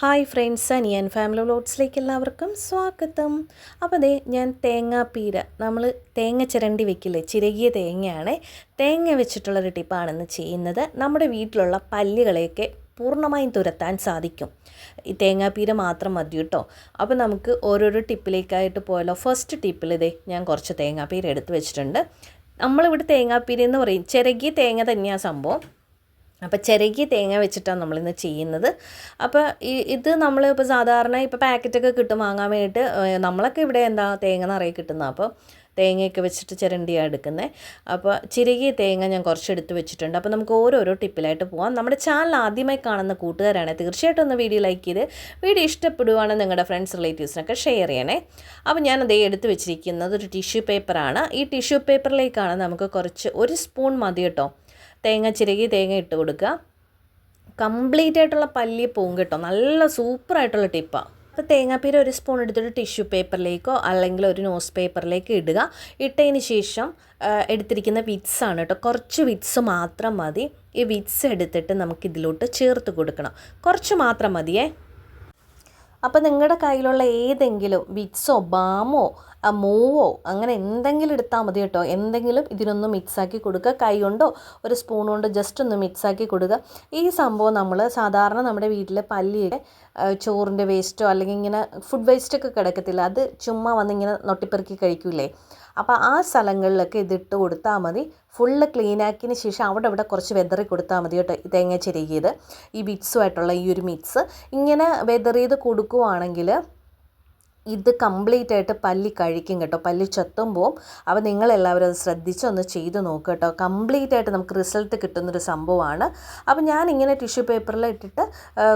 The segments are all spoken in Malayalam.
ഹായ് ഫ്രണ്ട്സ് അനിയൻ ഫാമിലി വ്ലോഗ്സിലേക്ക് എല്ലാവർക്കും സ്വാഗതം. അപ്പോൾ അതെ ഞാൻ തേങ്ങാപ്പീര നമ്മൾ തേങ്ങ ചിരണ്ടി വെക്കില്ലേ ചിരകിയ തേങ്ങയാണ്. തേങ്ങ വെച്ചിട്ടുള്ളൊരു ടിപ്പാണെന്ന് ചെയ്യുന്നത്. നമ്മുടെ വീട്ടിലുള്ള പല്ലുകളെയൊക്കെ പൂർണമായും തുരത്താൻ സാധിക്കും. ഈ തേങ്ങാപ്പീര മാത്രം മതി കേട്ടോ. അപ്പോൾ നമുക്ക് ഓരോരോ ടിപ്പിലേക്കായിട്ട് പോയാലോ. ഫസ്റ്റ് ടിപ്പിൽ ഇതേ ഞാൻ കുറച്ച് തേങ്ങാപ്പീര എടുത്ത് വെച്ചിട്ടുണ്ട്. നമ്മളിവിടെ തേങ്ങാപ്പീര എന്ന് പറയും. ചിരകിയ തേങ്ങ തന്നെയാണ് സംഭവം. അപ്പോൾ ചിരകിയ തേങ്ങ വെച്ചിട്ടാണ് നമ്മളിന്ന് ചെയ്യുന്നത്. അപ്പോൾ ഈ ഇത് നമ്മൾ ഇപ്പോൾ സാധാരണ ഇപ്പോൾ പാക്കറ്റൊക്കെ കിട്ടും വാങ്ങാൻ വേണ്ടിയിട്ട് നമ്മളൊക്കെ ഇവിടെ എന്താ തേങ്ങ നിറയെ കിട്ടുന്നത്. അപ്പോൾ തേങ്ങയൊക്കെ വെച്ചിട്ട് ചിരണ്ടിയാണ് എടുക്കുന്നത് അപ്പോൾ ചിരകി തേങ്ങ ഞാൻ കുറച്ച് എടുത്ത് വെച്ചിട്ടുണ്ട്. അപ്പോൾ നമുക്ക് ഓരോരോ ടിപ്പിലായിട്ട് പോകാം നമ്മുടെ ചാനൽ ആദ്യമായി കാണുന്ന കൂട്ടുകാരാണ് തീർച്ചയായിട്ടും ഒന്ന് വീഡിയോ ലൈക്ക് ചെയ്ത് വീഡിയോ ഇഷ്ടപ്പെടുവാണെങ്കിൽ നിങ്ങളുടെ ഫ്രണ്ട്സ് റിലേറ്റീവ്സിനൊക്കെ ഷെയർ ചെയ്യണേ. അപ്പോൾ ഞാൻ അതേ എടുത്ത് വെച്ചിരിക്കുന്നത് ഒരു ടിഷ്യൂ പേപ്പറാണ് ഈ ടിഷ്യൂ പേപ്പറിലേക്കാണ് നമുക്ക് കുറച്ച് ഒരു സ്പൂൺ മതി കേട്ടോ. തേങ്ങ ചിരകി തേങ്ങ ഇട്ട് കൊടുക്കുക. കംപ്ലീറ്റ് ആയിട്ടുള്ള പല്ലി പോവും കേട്ടോ. നല്ല സൂപ്പറായിട്ടുള്ള ടിപ്പാണ് അപ്പോൾ തേങ്ങാപ്പീര ഒരു സ്പൂൺ എടുത്തിട്ട് ടിഷ്യൂ പേപ്പറിലേക്കോ അല്ലെങ്കിൽ ഒരു ന്യൂസ് പേപ്പറിലേക്ക് ഇടുക. ഇട്ടതിന് ശേഷം എടുത്തിരിക്കുന്ന വിറ്റ്സ് ആണ് കേട്ടോ. കുറച്ച് വിറ്റ്സ് മാത്രം മതി. ഈ വിറ്റ്സ് എടുത്തിട്ട് നമുക്ക് ഇതിലോട്ട് ചേർത്ത് കൊടുക്കണം. കുറച്ച് മാത്രം മതിയേ. അപ്പോൾ നിങ്ങളുടെ കയ്യിലുള്ള ഏതെങ്കിലും വിറ്റ്സോ ബാമോ മൂവോ അങ്ങനെ എന്തെങ്കിലും എടുത്താൽ മതി കേട്ടോ. എന്തെങ്കിലും ഇതിനൊന്ന് മിക്സാക്കി കൊടുക്കുക. കൈ കൊണ്ടോ ഒരു സ്പൂൺ കൊണ്ടോ ജസ്റ്റ് ഒന്ന് മിക്സാക്കി കൊടുക്കുക. ഈ സംഭവം നമ്മൾ സാധാരണ നമ്മുടെ വീട്ടിലെ പല്ലിയുടെ ചോറിന്റെ വേസ്റ്റോ അല്ലെങ്കിൽ ഇങ്ങനെ ഫുഡ് വേസ്റ്റൊക്കെ കിടക്കത്തില്ല. അത് ചുമ്മാ വന്നിങ്ങനെ നൊട്ടിപ്പെറുക്കി കഴിക്കൂലേ. അപ്പോൾ ആ സ്ഥലങ്ങളിലൊക്കെ ഇതിട്ട് കൊടുത്താൽ മതി. ഫുള്ള് ക്ലീൻ ആക്കിയതിന് ശേഷം അവിടെ ഇവിടെ കുറച്ച് വെതറി കൊടുത്താൽ മതി കേട്ടോ തേങ്ങ ചിരകിയത്. ഈ ബിറ്റ്സുമായിട്ടുള്ള ഈ ഒരു മിക്സ് ഇങ്ങനെ വെതറിയത് കൊടുക്കുവാണെങ്കിൽ ഇത് കംപ്ലീറ്റ് ആയിട്ട് പല്ലി കഴിക്കും കേട്ടോ. പല്ലി ചത്തുമ്പോൾ അപ്പോൾ നിങ്ങളെല്ലാവരും അത് ശ്രദ്ധിച്ച് ഒന്ന് ചെയ്ത് നോക്കുക കേട്ടോ. കംപ്ലീറ്റ് ആയിട്ട് നമുക്ക് റിസൾട്ട് കിട്ടുന്നൊരു സംഭവമാണ്. അപ്പോൾ ഞാൻ ഇങ്ങനെ ടിഷ്യൂ പേപ്പറിൽ ഇട്ടിട്ട്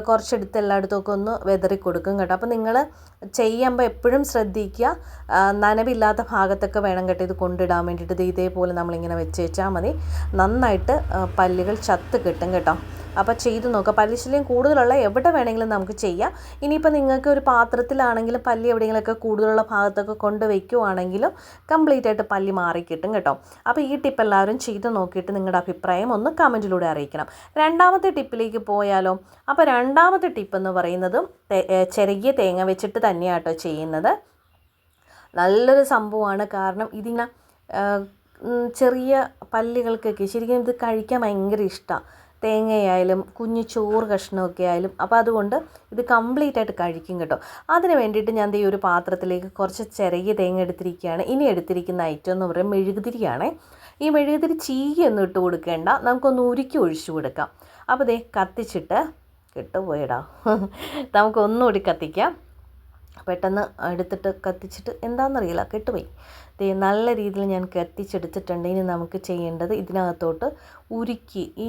കുറച്ചെടുത്ത് എല്ലായിടത്തുമൊക്കെ ഒന്ന് വെതറി കൊടുക്കും കേട്ടോ. അപ്പോൾ നിങ്ങൾ ചെയ്യുമ്പോൾ എപ്പോഴും ശ്രദ്ധിക്കുക. നനവില്ലാത്ത ഭാഗത്തൊക്കെ വേണം കേട്ടോ ഇത് കൊണ്ടിടാൻ വേണ്ടിയിട്ട്. ഇത് ഇതേപോലെ നമ്മളിങ്ങനെ വെച്ച് വെച്ചാൽ മതി. നന്നായിട്ട് പല്ലുകൾ ചത്ത് കിട്ടും കേട്ടോ. അപ്പോൾ ചെയ്തു നോക്കുക പല്ലിശല്യം കൂടുതലുള്ള എവിടെ വേണമെങ്കിലും നമുക്ക് ചെയ്യാം. ഇനിയിപ്പോൾ നിങ്ങൾക്ക് ഒരു പാത്രത്തിലാണെങ്കിലും പല്ലി എവിടെയെങ്കിലുമൊക്കെ കൂടുതലുള്ള ഭാഗത്തൊക്കെ കൊണ്ട് വയ്ക്കുവാണെങ്കിലും കംപ്ലീറ്റ് ആയിട്ട് പല്ലി മാറിക്കിട്ടും കേട്ടോ അപ്പോൾ ഈ ടിപ്പ് എല്ലാവരും ചെയ്തു നോക്കിയിട്ട് നിങ്ങളുടെ അഭിപ്രായം ഒന്ന് കമന്റിലൂടെ അറിയിക്കണം. രണ്ടാമത്തെ ടിപ്പിലേക്ക് പോയാലോ? അപ്പോൾ രണ്ടാമത്തെ ടിപ്പ് എന്ന് പറയുന്നത് ചെറിയ തേങ്ങ വെച്ചിട്ട് തന്നെയാണ് കേട്ടോ ചെയ്യുന്നത്. നല്ലൊരു സംഭവമാണ്. കാരണം ഇതിങ്ങനെ ചെറിയ പല്ലികൾക്കൊക്കെ ശരിക്കും ഇത് കഴിക്കാൻ ഭയങ്കര ഇഷ്ടമാണ് തേങ്ങയായാലും കുഞ്ഞു ചോറ് കഷ്ണമൊക്കെ ആയാലും അപ്പോൾ അതുകൊണ്ട് ഇത് കംപ്ലീറ്റ് ആയിട്ട് കഴിക്കും കേട്ടോ. അതിന് വേണ്ടിയിട്ട് ഞാൻ ഈ ഒരു പാത്രത്തിലേക്ക് കുറച്ച് ചെറിയ തേങ്ങ എടുത്തിരിക്കുകയാണ്. ഇനി എടുത്തിരിക്കുന്ന ഐറ്റം എന്ന് പറയുന്നത് മെഴുകുതിരിയാണ്. ഈ മെഴുകുതിരി ചീയൊന്നും ഇട്ട് കൊടുക്കേണ്ട. നമുക്കൊന്ന് ഉരുക്കി ഒഴിച്ചു കൊടുക്കാം. അപ്പോൾ ദേ കത്തിച്ചിട്ട് കിട്ടുപോയടാ. നമുക്കൊന്നുകൂടി കത്തിക്കാം. പെട്ടെന്ന് എടുത്തിട്ട് കത്തിച്ചിട്ട് എന്താണെന്നറിയില്ല കെട്ടുപോയി. നല്ല രീതിയിൽ ഞാൻ കത്തിച്ചെടുത്തിട്ടുണ്ട്. ഇനി നമുക്ക് ചെയ്യേണ്ടത് ഇതിനകത്തോട്ട് ഉരുക്കി ഈ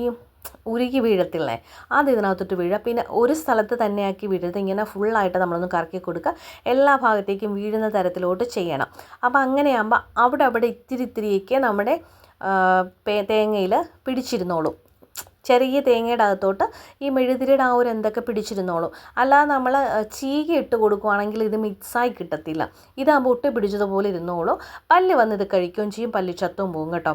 ഉരുക്കി വീഴത്തില്ലേ? അത് ഇതിനകത്തോട്ട് വീഴുക. പിന്നെ ഒരു സ്ഥലത്ത് തന്നെയാക്കി വീഴരുത് ഇങ്ങനെ ഫുള്ളായിട്ട് നമ്മളൊന്ന് കറക്കി കൊടുക്കുക. എല്ലാ ഭാഗത്തേക്കും വീഴുന്ന തരത്തിലോട്ട് ചെയ്യണം. അപ്പോൾ അങ്ങനെയാകുമ്പോൾ അവിടെ അവിടെ ഇത്തിരി ഇത്തിരിയൊക്കെ നമ്മുടെ തേങ്ങയിൽ പിടിച്ചിരുന്നോളും. ചെറിയ തേങ്ങയുടെ അകത്തോട്ട് ഈ മെഴുതിരിയുടെ ആ ഒരു എന്തൊക്കെ പിടിച്ചിരുന്നോളും. അല്ലാതെ നമ്മൾ ചീക ഇട്ട് കൊടുക്കുവാണെങ്കിൽ ഇത് മിക്സായി കിട്ടത്തില്ല. ഇതാകുമ്പോൾ ഒട്ടി പിടിച്ചതുപോലെ ഇരുന്നോളും. പല്ല് വന്ന് ഇത് കഴിക്കുകയും ചെയ്യും. പല്ല് ചത്തും പോകും കേട്ടോ.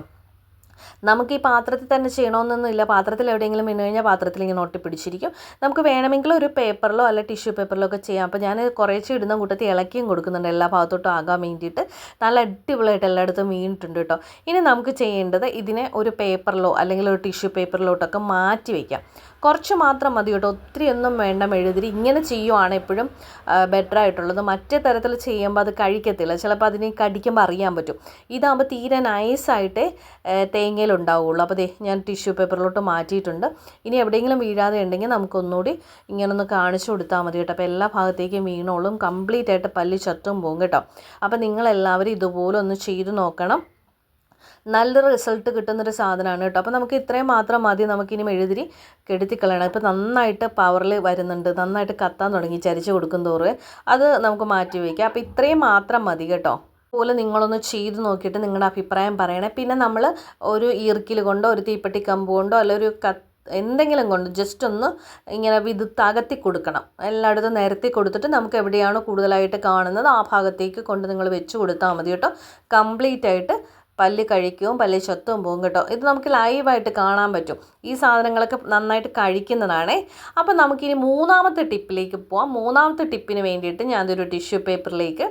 നമുക്ക് ഈ പാത്രത്തിൽ തന്നെ ചെയ്യണമെന്നൊന്നുമില്ല പാത്രത്തിൽ എവിടെയെങ്കിലും മിന്നു കഴിഞ്ഞാൽ പാത്രത്തിൽ ഇങ്ങനെ ഒട്ടിപ്പിടിച്ചിരിക്കും നമുക്ക് വേണമെങ്കിൽ ഒരു പേപ്പറിലോ അല്ല ടിഷ്യൂ പേപ്പറിലോ ഒക്കെ ചെയ്യാം. അപ്പോൾ ഞാൻ കുറേശ്ശെ ഇടുന്ന കൂട്ടത്തിൽ ഇളക്കിയും കൊടുക്കുന്നുണ്ട്. എല്ലാ ഭാഗത്തോട്ടും ആകാൻ വേണ്ടിയിട്ട്. നല്ല അടിപൊളിയായിട്ട് എല്ലായിടത്തും വീണിട്ടുണ്ട് കേട്ടോ. ഇനി നമുക്ക് ചെയ്യേണ്ടത് ഇതിനെ ഒരു പേപ്പറിലോ അല്ലെങ്കിൽ ഒരു ടിഷ്യൂ പേപ്പറിലോട്ടൊക്കെ മാറ്റി വയ്ക്കാം കുറച്ച് മാത്രം മതി കേട്ടോ. ഒത്തിരി ഒന്നും വേണ്ട മെഴുതിരി ഇങ്ങനെ ചെയ്യുവാണ് എപ്പോഴും ബെറ്റർ ആയിട്ടുള്ളത്. മറ്റേ തരത്തിൽ ചെയ്യുമ്പോൾ അത് കഴിക്കത്തില്ല. ചിലപ്പോൾ അതിനെ കടിക്കുമ്പോൾ അറിയാൻ പറ്റും. ഇതാകുമ്പോൾ തീരെ നൈസായിട്ടേ തേങ്ങയിൽ ഉണ്ടാവുള്ളൂ അപ്പോൾ ദേ ഞാൻ ടിഷ്യൂ പേപ്പറിലോട്ട് മാറ്റിയിട്ടുണ്ട്. ഇനി എവിടെയെങ്കിലും വീഴാതെ ഉണ്ടെങ്കിൽ നമുക്കൊന്നുകൂടി ഇങ്ങനെ ഒന്ന് കാണിച്ചു കൊടുത്താൽ മതി കേട്ടോ. അപ്പോൾ എല്ലാ ഭാഗത്തേക്കും വീണോളും കംപ്ലീറ്റ് ആയിട്ട് പല്ലി ചത്തും പോകും കേട്ടോ. അപ്പോൾ നിങ്ങളെല്ലാവരും ഇതുപോലെ ഒന്ന് ചെയ്തു നോക്കണം. നല്ലൊരു റിസൾട്ട് കിട്ടുന്നൊരു സാധനമാണ് കേട്ടോ. അപ്പോൾ നമുക്ക് ഇത്രയും മാത്രം മതി. നമുക്കിനി മെഴുതിരി കെടുത്തിക്കളയണം. ഇപ്പോൾ നന്നായിട്ട് പവറിൽ വരുന്നുണ്ട്. നന്നായിട്ട് കത്താൻ തുടങ്ങി. ചരിച്ച് കൊടുക്കും തോറും. അത് നമുക്ക് മാറ്റി വയ്ക്കാം. അപ്പോൾ ഇത്രയും മാത്രം മതി കേട്ടോ. അതുപോലെ നിങ്ങളൊന്ന് ചെയ്ത് നോക്കിയിട്ട് നിങ്ങളുടെ അഭിപ്രായം പറയണേ. പിന്നെ നമ്മൾ ഒരു ഈർക്കിൽ കൊണ്ടോ ഒരു തീപ്പെട്ടി കമ്പ് കൊണ്ടോ അല്ലെങ്കിൽ ഒരു കത്ത് എന്തെങ്കിലും കൊണ്ട് ജസ്റ്റ് ഒന്ന് ഇങ്ങനെ വിത് തകർത്തി കൊടുക്കണം. എല്ലായിടത്തും നിരത്തി കൊടുത്തിട്ട് നമുക്ക് എവിടെയാണോ കൂടുതലായിട്ട് കാണുന്നത് ആ ഭാഗത്തേക്ക് കൊണ്ട് നിങ്ങൾ വെച്ച് കൊടുത്താൽ മതി കേട്ടോ. കംപ്ലീറ്റ് ആയിട്ട് പല്ല് കഴിക്കും പല്ല് ചത്തും പോകും കേട്ടോ. ഇത് നമുക്ക് ലൈവായിട്ട് കാണാൻ പറ്റും. ഈ സാധനങ്ങളൊക്കെ നന്നായിട്ട് കഴിക്കുന്നതാണേ. അപ്പോൾ നമുക്കിനി മൂന്നാമത്തെ ടിപ്പിലേക്ക് പോവാം. മൂന്നാമത്തെ ടിപ്പിന് വേണ്ടിയിട്ട് ഞാനൊരു ടിഷ്യൂ പേപ്പറിലേക്ക്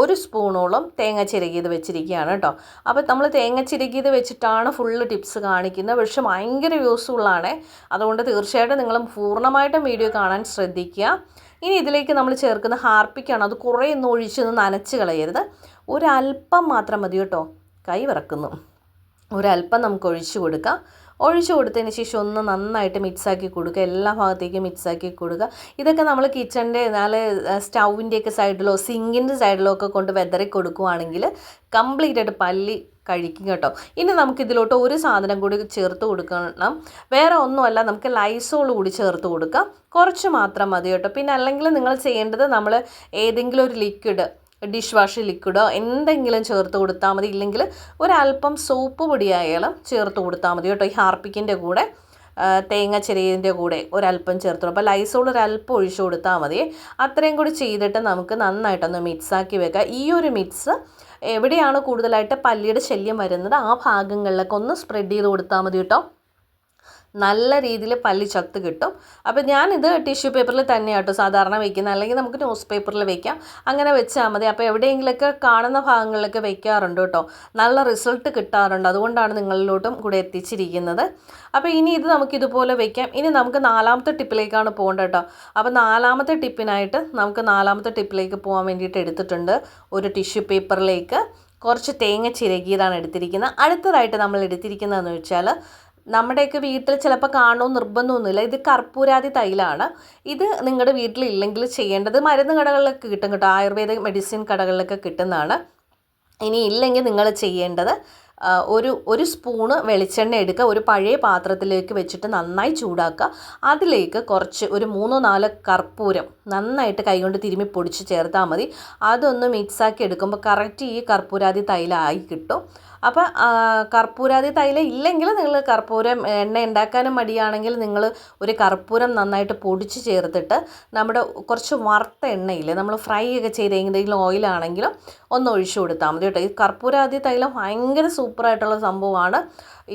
ഒരു സ്പൂണോളം തേങ്ങ ചിരകിയത് വെച്ചിരിക്കുകയാണ് കേട്ടോ. അപ്പോൾ നമ്മൾ തേങ്ങ ചിരകിയത് വെച്ചിട്ടാണ് ഫുള്ള് ടിപ്സ് കാണിക്കുന്നത്. പക്ഷെ ഭയങ്കര യൂസ്ഫുള്ളാണ് അതുകൊണ്ട് തീർച്ചയായിട്ടും നിങ്ങൾ പൂർണമായിട്ടും വീഡിയോ കാണാൻ ശ്രദ്ധിക്കുക. ഇനി ഇതിലേക്ക് നമ്മൾ ചേർക്കുന്ന ഹാർപ്പിക്കാണ്. അത് കുറേ ഒന്നും ഒഴിച്ചൊന്ന് നനച്ച് കളയരുത്. ഒരല്പം മാത്രം മതി കേട്ടോ. കൈ വിറക്കുന്നു ഒരല്പം നമുക്ക് ഒഴിച്ചു കൊടുക്കാം. ഒഴിച്ചു കൊടുത്തതിന് ശേഷം ഒന്ന് നന്നായിട്ട് മിക്സാക്കി കൊടുക്കുക. എല്ലാ ഭാഗത്തേക്കും മിക്സാക്കി കൊടുക്കുക. ഇതൊക്കെ നമ്മൾ കിച്ചണിന്റെ നാല് സ്റ്റൗവിന്റെയൊക്കെ സൈഡിലോ സിങ്കിന്റെ സൈഡിലോ ഒക്കെ കൊണ്ട് വെതറി കൊടുക്കുകയാണെങ്കിൽ കംപ്ലീറ്റ് ആയിട്ട് പല്ലി കഴിക്കും കേട്ടോ. ഇനി നമുക്ക് ഇതിലോട്ട് ഒരു സാധനം കൂടി ചേർത്ത് കൊടുക്കണം. വേറെ ഒന്നുമല്ല നമുക്ക് ലൈസോൾ കൂടി ചേർത്ത് കൊടുക്കാം. കുറച്ച് മാത്രം മതി കേട്ടോ. പിന്നെ അല്ലെങ്കിൽ നിങ്ങൾ ചെയ്യേണ്ടത് നമ്മൾ ഏതെങ്കിലും ഒരു ലിക്വിഡ് ഡിഷ് വാഷ് ലിക്വിഡോ എന്തെങ്കിലും ചേർത്ത് കൊടുത്താൽ മതി. ഇല്ലെങ്കിൽ ഒരല്പം സോപ്പ് പൊടിയായാലും ചേർത്ത് കൊടുത്താൽ മതി കേട്ടോ. ഈ ഹാർപ്പിക്കിന്റെ കൂടെ തേങ്ങ ചെറിയതിന്റെ കൂടെ ഒരല്പം ചേർത്ത് അപ്പോൾ ലൈസോൾ ഒരല്പം ഒഴിച്ചു കൊടുത്താൽ മതി. അത്രയും കൂടി ചെയ്തിട്ട് നമുക്ക് നന്നായിട്ടൊന്ന് മിക്സാക്കി വെക്കാം. ഈ ഒരു മിക്സ് എവിടെയാണ് കൂടുതലായിട്ട് പല്ലിയുടെ ശല്യം വരുന്നത്? ആ ഭാഗങ്ങളിലൊക്കെ ഒന്ന് സ്പ്രെഡ് ചെയ്ത് കൊടുത്താൽ മതി കേട്ടോ. നല്ല രീതിയിൽ പല്ലി ചത്ത് കിട്ടും. അപ്പോൾ ഞാനിത് ടിഷ്യൂ പേപ്പറിൽ തന്നെയാണ് കേട്ടോ സാധാരണ വയ്ക്കുന്നത് അല്ലെങ്കിൽ നമുക്ക് ന്യൂസ് പേപ്പറിൽ വയ്ക്കാം അങ്ങനെ വെച്ചാൽ മതി. അപ്പോൾ എവിടെയെങ്കിലുമൊക്കെ കാണുന്ന ഭാഗങ്ങളിലൊക്കെ വയ്ക്കാറുണ്ട് കേട്ടോ. നല്ല റിസൾട്ട് കിട്ടാറുണ്ട്. അതുകൊണ്ടാണ് നിങ്ങളിലോട്ടും കൂടെ എത്തിച്ചിരിക്കുന്നത്. അപ്പോൾ ഇനി ഇത് നമുക്ക് ഇതുപോലെ വയ്ക്കാം ഇനി നമുക്ക് നാലാമത്തെ ടിപ്പിലേക്കാണ് പോകേണ്ടത് കേട്ടോ. അപ്പോൾ നാലാമത്തെ ടിപ്പിനായിട്ട് നമുക്ക് നാലാമത്തെ ടിപ്പിലേക്ക് പോകാൻ വേണ്ടിയിട്ട് എടുത്തിട്ടുണ്ട് ഒരു ടിഷ്യൂ പേപ്പറിലേക്ക് കുറച്ച് തേങ്ങ ചിരകിയതാണ് എടുത്തിരിക്കുന്നത്. അടുത്തതായിട്ട് നമ്മൾ എടുത്തിരിക്കുന്നതെന്ന് വെച്ചാൽ നമ്മുടെയൊക്കെ വീട്ടിൽ ചിലപ്പോൾ കാണണമെന്ന് നിർബന്ധമൊന്നുമില്ല. ഇത് കർപ്പൂരാതി തൈലാണ്. ഇത് നിങ്ങളുടെ വീട്ടിലില്ലെങ്കിൽ ചെയ്യേണ്ടത് മരുന്ന് കടകളിലൊക്കെ കിട്ടും കേട്ടോ. ആയുർവേദ മെഡിസിൻ കടകളിലൊക്കെ കിട്ടുന്നതാണ്. ഇനി ഇല്ലെങ്കിൽ നിങ്ങൾ ചെയ്യേണ്ടത് ഒരു ഒരു സ്പൂണ് വെളിച്ചെണ്ണ എടുക്കുക. ഒരു പഴയ പാത്രത്തിലേക്ക് വെച്ചിട്ട് നന്നായി ചൂടാക്കുക. അതിലേക്ക് കുറച്ച് ഒരു മൂന്നോ നാലോ കർപ്പൂരം നന്നായിട്ട് കൈകൊണ്ട് തിരുമ്മി പൊടിച്ച് ചേർത്താൽ മതി. അതൊന്ന് മിക്സാക്കി എടുക്കുമ്പോൾ കറക്റ്റ് ഈ കർപ്പൂരാതി തൈലായി കിട്ടും. അപ്പോൾ കർപ്പൂരാതി തൈലം ഇല്ലെങ്കിൽ നിങ്ങൾ കർപ്പൂരം എണ്ണ ഉണ്ടാക്കാനും മടിയാണെങ്കിൽ നിങ്ങൾ ഒരു കർപ്പൂരം നന്നായിട്ട് പൊടിച്ച് ചേർത്തിട്ട് നമ്മുടെ കുറച്ച് വറുത്ത എണ്ണയില്ലേ നമ്മൾ ഫ്രൈ ഒക്കെ ചെയ്ത് എന്തെങ്കിലും ഓയിലാണെങ്കിലും ഒന്ന് ഒഴിച്ചു കൊടുത്താൽ മതി കേട്ടോ. ഈ കർപ്പൂരാതി തൈലം ഭയങ്കര സൂപ്പറായിട്ടുള്ള സംഭവമാണ്.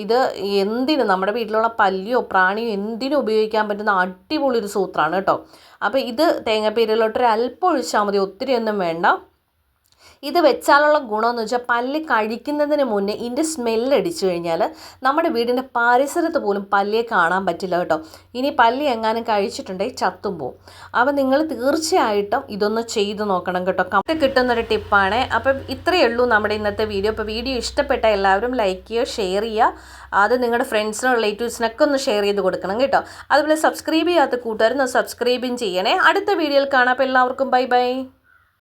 ഇത് എന്തിനും നമ്മുടെ വീട്ടിലുള്ള പല്ലിയോ പ്രാണിയോ എന്തിനും ഉപയോഗിക്കാൻ പറ്റുന്ന അടിപൊളി ഒരു സൂത്രമാണ് കേട്ടോ. അപ്പോൾ ഇത് തേങ്ങാപ്പീരയിലോട്ട് ഒരു അല്പം ഒഴിച്ചാൽ മതി ഒത്തിരിയൊന്നും വേണ്ട. ഇത് വെച്ചാലുള്ള ഗുണമെന്ന് വെച്ചാൽ പല്ല് കഴിക്കുന്നതിന് മുന്നേ ഇതിന്റെ സ്മെല്ല് അടിച്ചു കഴിഞ്ഞാൽ നമ്മുടെ വീടിന്റെ പരിസരത്ത് പോലും പല്ലിയെ കാണാൻ പറ്റില്ല കേട്ടോ. ഇനി പല്ലി എങ്ങാനും കഴിച്ചിട്ടുണ്ടെങ്കിൽ ചത്തും പോവും. അപ്പോൾ നിങ്ങൾ തീർച്ചയായിട്ടും ഇതൊന്ന് ചെയ്ത് നോക്കണം കേട്ടോ. കമ്പ് കിട്ടുന്നൊരു ടിപ്പാണ് അപ്പം ഇത്രയേ ഉള്ളൂ നമ്മുടെ ഇന്നത്തെ വീഡിയോ അപ്പോൾ വീഡിയോ ഇഷ്ടപ്പെട്ട എല്ലാവരും ലൈക്ക് ചെയ്യുക ഷെയർ ചെയ്യുക. അത് നിങ്ങളുടെ ഫ്രണ്ട്സിനും റിലേറ്റീവ്സിനൊക്കെ ഒന്ന് ഷെയർ ചെയ്ത് കൊടുക്കണം കേട്ടോ. അതുപോലെ സബ്സ്ക്രൈബ് ചെയ്യാത്ത കൂട്ടുകാരൊന്ന് സബ്സ്ക്രൈബും ചെയ്യണേ. അടുത്ത വീഡിയോയിൽ കാണാം. അപ്പോൾ എല്ലാവർക്കും ബൈ ബൈ